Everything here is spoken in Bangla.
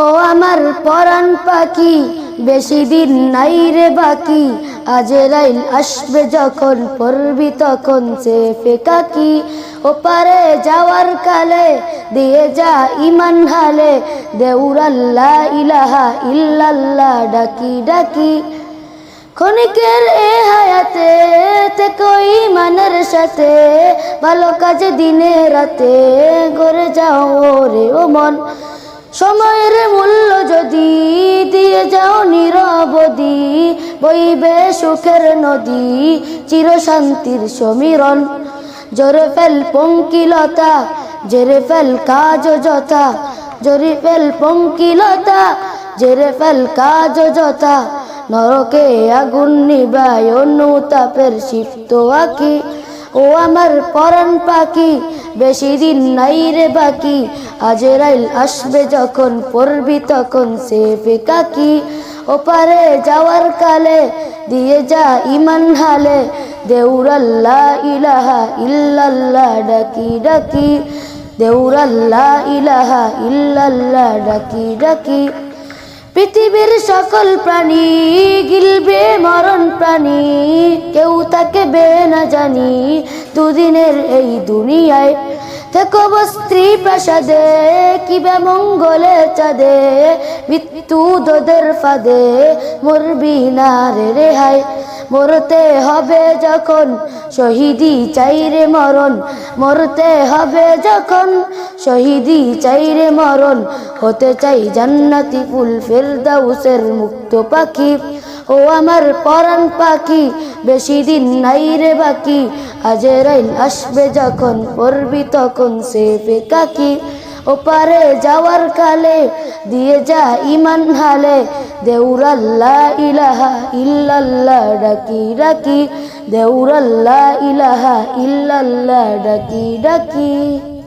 ও আমার পরাণ পাখি, বেশি দিন নাই রে বাকি। আজরাইল আসবে যখন পড়বি তখন সে ফেকাকি ওপারে যাওয়ার কালে দিয়ে যা ইমান হালে দেউরাল্লাহ ইলাহা ইল্লাল্লাহ ডাকি ডাকি। ক্ষণিকের এ হায়াতে তে কই মানের সাথে, ভালো কাজে দিনে রাতে গড়ে যাও রে ও মন। সময়ের মূল্য যদি দিয়ে যাও নিরবধি, বইবে সুখের নদী, চির শান্তির সমীরণ। জোরে ফেল পঙ্কিলতা, জেরে ফেল কাজ যথা। জোরে ফেল পঙ্কিলতা, জেরে ফেল কাজ যথা। নরকে আগুন নিবায় অনুতাপের শিপ্ত আঁকি ও আমার পরাণ পাখি বেশি দিন নাই রে বাকি। আজরাইল আসবে যখন, পড়বি তখন। সে ফেকাকি ওপারে যাওয়ার কালে দিয়ে যা ইমান হালে। দেউরাল্লা ইলাহা ইল্লাল্লাহ, ডাকি ডাকি। দেউরাল্লা ইলাহা ইল্লাল্লাহ, ডাকি ডাকি। পৃথিবীর সকল প্রাণী গিলবে মরণ প্রাণী। কেউ তাকে বে না জানি। দুদিনের এই দুনিয়ায় থেকো স্ত্রী প্রাসাদে কিবা মঙ্গলে চাঁদে মৃত্যু দোদের ফাদে মরবি না রে রেহাই মরতে হবে যখন। শহীদি চাইরে মরণ, মরতে হবে যখন। শহীদি চাইরে মরণ, হতে চাই জান্নাতি ফুল ফেরদাউসের মুক্ত পাখি। ও আমার পরাণ পাখি, বেশি দিন নাই রে বাকি। আজরাইল আসবে যখন, পড়বি তখন সে বেকাকি ওপারে যাওয়ার কালে দিয়ে যা ইমান হালে। দেউরাল্লাহ ইলাহা ইল্লাল্লাহ ডাকি ডাকি। দেউরাল্লাহ ইলাহা ইল্লাল্লাহ ডাকি ডাকি।